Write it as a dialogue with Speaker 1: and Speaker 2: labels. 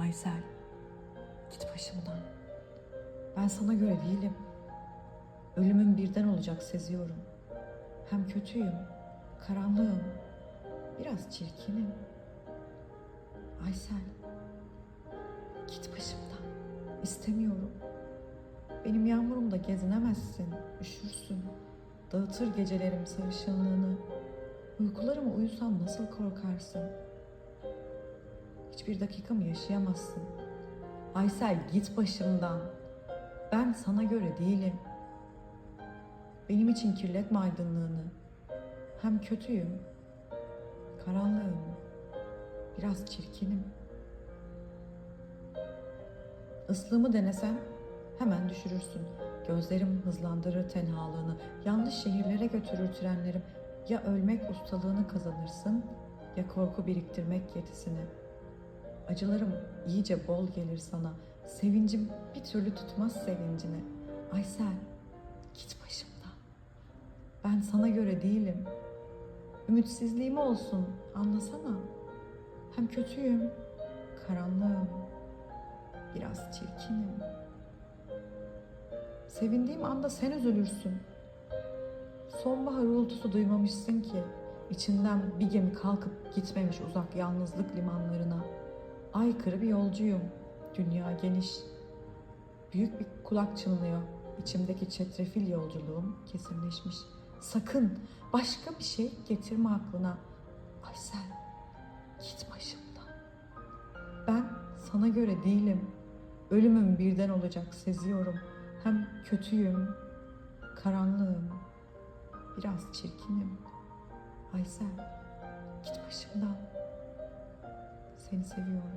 Speaker 1: Aysel, git başımdan. Ben sana göre değilim. Ölümün birden olacak seziyorum. Hem kötüyüm, karanlığım, biraz çirkinim. Aysel, git başımdan. İstemiyorum. Benim yağmurumda gezinemezsin, üşürsün. Dağıtır gecelerim sarışınlığını. Uykularıma uyusan nasıl korkarsın? Hiçbir dakikamı yaşayamazsın. Aysel git başımdan. Ben sana göre değilim. Benim için kirletme aydınlığını. Hem kötüyüm, karanlığım, biraz çirkinim. Islığımı denesen hemen düşürürsün. Gözlerim hızlandırır tenhalığını. Yanlış şehirlere götürür trenlerim. Ya ölmek ustalığını kazanırsın ya korku biriktirmek yetisini. Acılarım iyice bol gelir sana. Sevincim bir türlü tutmaz sevincini. Aysel git başımdan. Ben sana göre değilim. Ümitsizliğim olsun anlasana. Hem kötüyüm, karanlığım, biraz çirkinim. Sevindiğim anda sen üzülürsün. Sonbahar uğultusu duymamışsın ki. içinden bir gemi kalkıp gitmemiş uzak yalnızlık limanlarına. Aykırı bir yolcuyum. Dünya geniş. Büyük bir kulak çınlıyor. İçimdeki çetrefil yolculuğum kesinleşmiş. Sakın başka bir şey getirme aklına. Aysel git başımdan. Ben sana göre değilim. Ölümüm birden olacak seziyorum. Hem kötüyüm, karanlığım, biraz çirkinim. Aysel, git başımdan. Seni seviyorum.